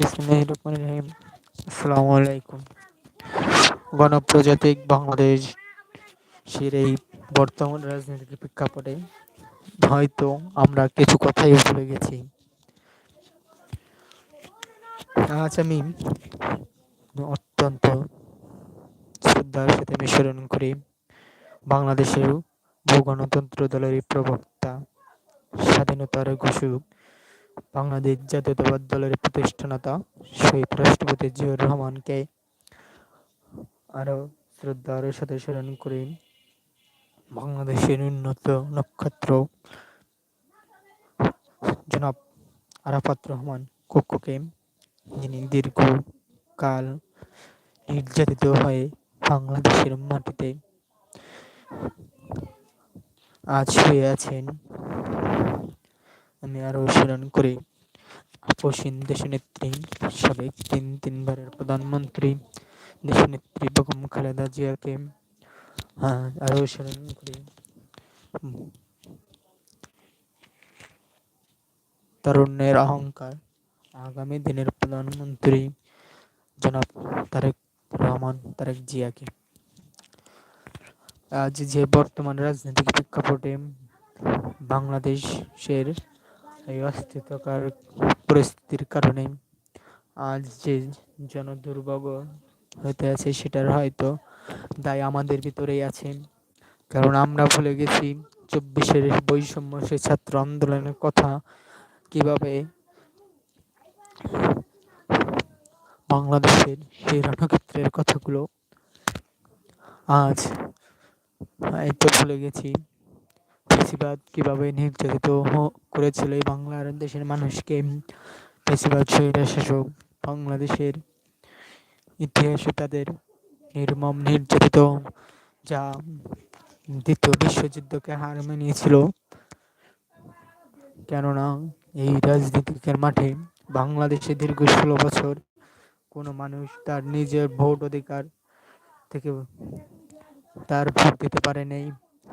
আসসালামু আলাইকুম গণপ্রজাতিক বাংলাদেশ সের এই বর্তমান রাজনৈতিক প্রেক্ষাপটে হয়তো আমরা কিছু কথাই ভুলে গেছি। আজ আমি অত্যন্ত শ্রদ্ধার সাথে আমি করি বাংলাদেশের ভূ গণতন্ত্র দলের প্রবক্তা, স্বাধীনতার ঘোষক বাংলাদেশ জাতীয়তাবাদ দলের প্রতিষ্ঠাতা শহীদ রাষ্ট্রপতি জিয়াউর রহমানকে আরও শ্রদ্ধার সাথে স্মরণ করি বাংলাদেশের উন্নত নক্ষত্র জনাব আরাফাত রহমান কুকুকে, যিনি দীর্ঘকাল নির্যাতিত হয়ে বাংলাদেশের মাটিতে আজ হয়ে আছেন। আমি আরও স্মরণ করি। আপসীন দেশনেত্রী সাবেক তিন, তিনবারের প্রধানমন্ত্রী দেশনেত্রী বেগম খালেদা জিয়াকে আরও স্মরণ করি। তরুণের অহংকার আগামী দিনের প্রধানমন্ত্রী জনাব তারেক রহমান, তারেক জিয়াকে। আজ যে বর্তমান রাজনৈতিক প্রেক্ষাপটে বাংলাদেশের এই অস্তিত্বকার পরিস্থিতির কারণে আজ যে জনদুর্ভোগ হতে আছে সেটার হয়তো দায় আমাদের ভিতরেই আছে। কারণ আমরা ভুলে গেছি, চব্বিশের বৈষম্য সে ছাত্র আন্দোলনের কথা কীভাবে বাংলাদেশের সেই রণক্ষেত্রের কথাগুলো আজ এই তো ভুলে গেছি। ফেসিবাদ কীভাবে নির্যাতিত করেছিল এই বাংলার দেশের মানুষকে ফেসিবাদ শহীদ শাসক বাংলাদেশের ইতিহাসে তাদের নির্মম নির্যাতিত, যা দ্বিতীয় বিশ্বযুদ্ধকে হার মানিয়েছিল। কেননা এই রাজনীতিকের মাঠে বাংলাদেশে দীর্ঘ ষোলো বছর কোনো মানুষ তার নিজের ভোট অধিকার থেকে তার ভোট দিতে পারে নেই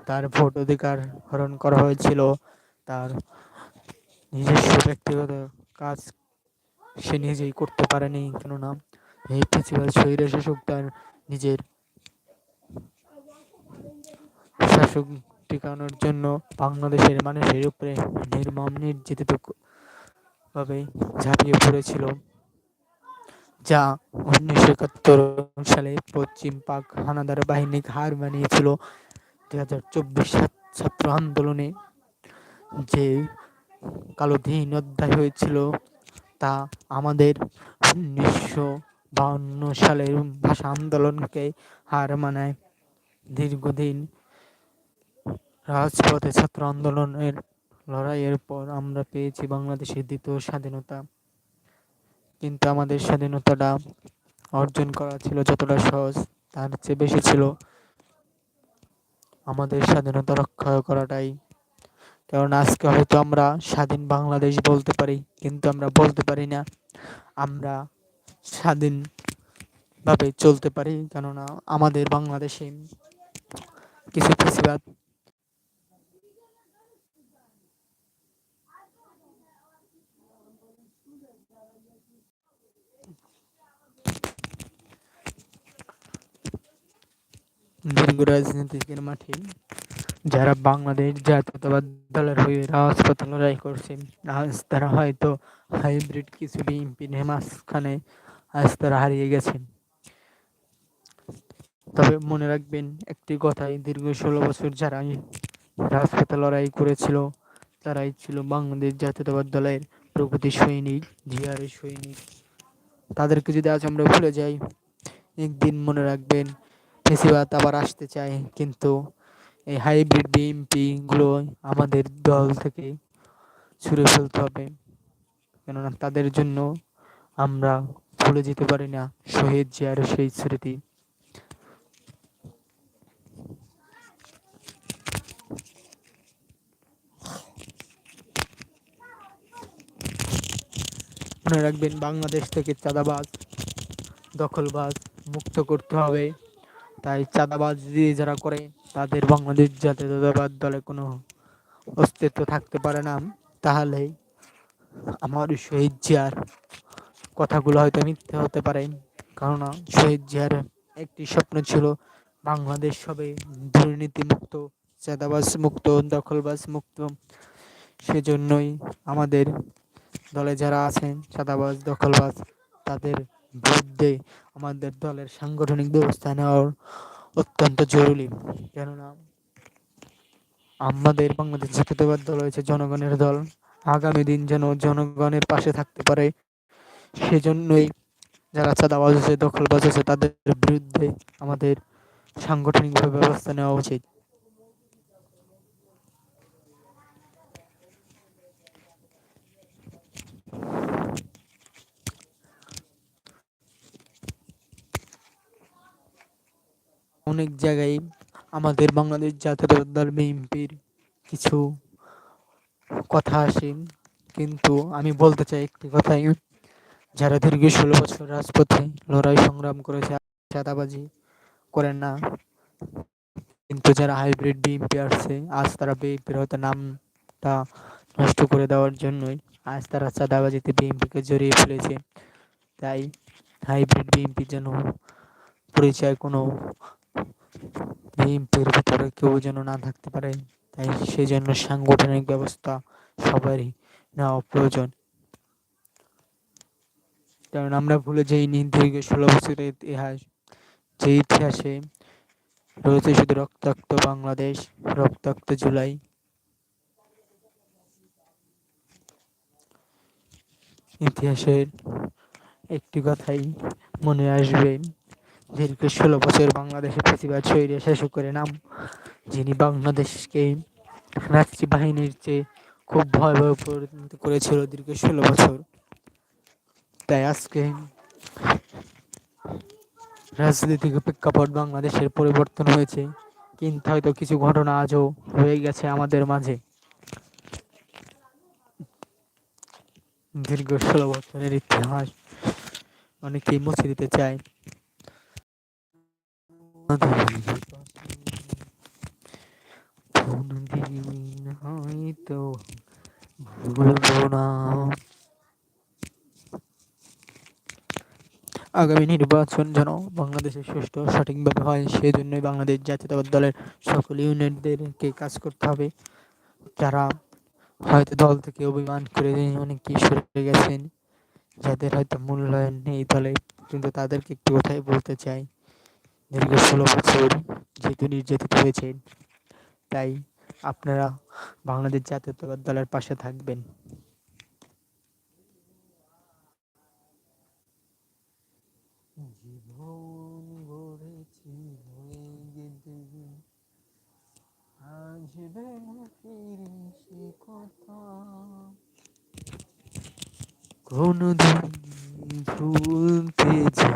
তার ভোট অধিকার হরণ করা হয়েছিল। তার নিজস্ব ব্যক্তিগত কাজ সে নিজেই করতে পারেনি, কেননা এই প্রিন্সিপাল শহীদ শাসক তার নিজের শাসক টিকানোর জন্য বাংলাদেশের মানুষের উপরে নির্মম নির্যাতিত ভাবে ঝাঁপিয়ে পড়েছিল, যা উনিশশো একাত্তর সালে পশ্চিম পাক হানাদার বাহিনী হার মানিয়েছিল। দুই হাজার চব্বিশ ছাত্র আন্দোলনে যে কালো দিন অধ্যায় হয়েছিল, তা আমাদের উনিশশো বাহান্ন সালের ভাষা আন্দোলনকে হার মানায়। দীর্ঘদিন রাজপথে ছাত্র আন্দোলনের লড়াইয়ের পর আমরা পেয়েছি বাংলাদেশের দ্বিতীয় স্বাধীনতা। কিন্তু আমাদের স্বাধীনতাটা অর্জন করা ছিল যতটা সহজ, তার চেয়ে বেশি ছিল আমাদের স্বাধীনতা রক্ষা করাটাই। কারণ আজকে হয়তো আমরা স্বাধীন বাংলাদেশ বলতে পারি, কিন্তু আমরা বলতে পারি না। আমরা স্বাধীনভাবে চলতে পারি, কেননা আমাদের বাংলাদেশে কিছু ফেসিবাদ দীর্ঘ রাজনীতিকের মাঠে যারা বাংলাদেশ জাতীয়তাবাদ দলের হয়ে রাজপথে লড়াই করছে, আজ তারা হয়তো হাইব্রিড কিছু বিএনপির মাঝখানে আজ তারা হারিয়ে গেছে তবে মনে রাখবেন, একটি কথাই, দীর্ঘ ষোলো বছর যারা রাজপথে লড়াই করেছিল, তারাই ছিল বাংলাদেশ জাতীয়তাবাদ দলের প্রগতি সৈনিক জিয়ারের সৈনিক। তাদেরকে যদি আজ আমরা ভুলে যাই, একদিন মনে রাখবেন ফেসিবাদ আবার আসতে চায়, কিন্তু এই হাইব্রিড বিএমপিগুলো আমাদের দল থেকে ছুঁড়ে ফেলতে হবে। কেননা তাদের জন্য আমরা ভুলে যেতে পারি না শহীদ জিয়ার সেই স্মৃতি। মনে রাখবেন, বাংলাদেশ থেকে চাঁদাবাজ, দখলবাজ, মুক্ত করতে হবে। তাই চাঁদাবাজ দিয়ে যারা করে, তাদের বাংলাদেশ জাতীয়তাবাদ দলে কোনো অস্তিত্ব থাকতে পারে না। তাহলে আমার শহীদ জিয়ার কথাগুলো হয়তো মিথ্যে হতে পারে, কেননা শহীদ জিয়ার একটি স্বপ্ন ছিল বাংলাদেশ হবে দুর্নীতিমুক্ত, চাঁদাবাজ মুক্ত, দখলবাজ মুক্ত। সেজন্যই আমাদের দলে যারা আছেন, চাঁদাবাজ, দখলবাজ, তাদের বিরুদ্ধে আমাদের দলের সাংগঠনিক ব্যবস্থা নেওয়ার অত্যন্ত জরুরি। কেননা আমাদের বাংলাদেশ জাতীয়তাবাদ দল হয়েছে জনগণের দল। আগামী দিন যেন জনগণের পাশে থাকতে পারে, সেজন্যই যারা চাঁদাবাজ আছে, দখলবাজ আছে, তাদের বিরুদ্ধে আমাদের সাংগঠনিকভাবে ব্যবস্থা নেওয়া উচিত। অনেক জায়গায় আমাদের বাংলাদেশ জাতীয়তাবাদী বিএনপির কিছু কথা আসে। কিন্তু আমি বলতে চাই একটি কথাই, যারা দীর্ঘ ষোলো বছর রাজপথে লড়াই সংগ্রাম করেছে, চাঁদাবাজি করেন না, কিন্তু যারা হাইব্রিড বিএনপি আসছে, আজ তারা বিএনপির হয়তো নামটা নষ্ট করে দেওয়ার জন্যই আজ তারা চাঁদাবাজিতে বিএনপিকে জড়িয়ে ফেলেছে। তাই হাইব্রিড বিএনপি যেন পরিচয় কোনো বিএনপির ভিতরে কেউ যেন না থাকতে পারে, তাই সেজন্য সাংগঠনিক ব্যবস্থা সবারই নেওয়া প্রয়োজন। কারণ আমরা ভুলে যাইনি দীর্ঘ ষোলো বছরের ইতিহাস। যে ইতিহাসে রয়েছে শুধু রক্তাক্ত বাংলাদেশ, রক্তাক্ত জুলাই। ইতিহাসের একটি কথাই মনে আসবে দীর্ঘ ষোলো বছর বাংলাদেশে প্রতিবাদ শৈরে শাসকের নাম, যিনি বাংলাদেশকে রাষ্ট্রী বাহিনীর চেয়ে খুব ভয়াবহ পরিণত করেছিল দীর্ঘ ষোলো বছর। তাই আজকে রাজনৈতিক প্রেক্ষাপট বাংলাদেশের পরিবর্তন হয়েছে, কিন্তু হয়তো কিছু ঘটনা আজও হয়ে গেছে আমাদের মাঝে। দীর্ঘ ষোলো বছরের ইতিহাস অনেকেই মুছে দিতে চায়। হয়তো ভুলবো না আগামী নির্বাচন যেন বাংলাদেশের সুষ্ঠু সঠিকভাবে হয় সেই জন্যই বাংলাদেশ জাতীয়তাবাদ দলের সকল ইউনিটদেরকে কাজ করতে হবে। যারা হয়তো দল থেকে অভিমান করে অনেকেই সরে গেছেন, যাদের হয়তো মূল্যায়ন নেই দলে, কিন্তু তাদেরকে একটি কথাই বলতে চাই। দীর্ঘ ষোলো বছর যেহেতু নির্যাতিত হয়েছেন, তাই আপনারা বাংলাদেশ জাতীয়তাবাদ দলের পাশে থাকবেন। জীবন গড়েছি হয়ে গেছে আসবে কথা। কোনদিন ভুলতে যে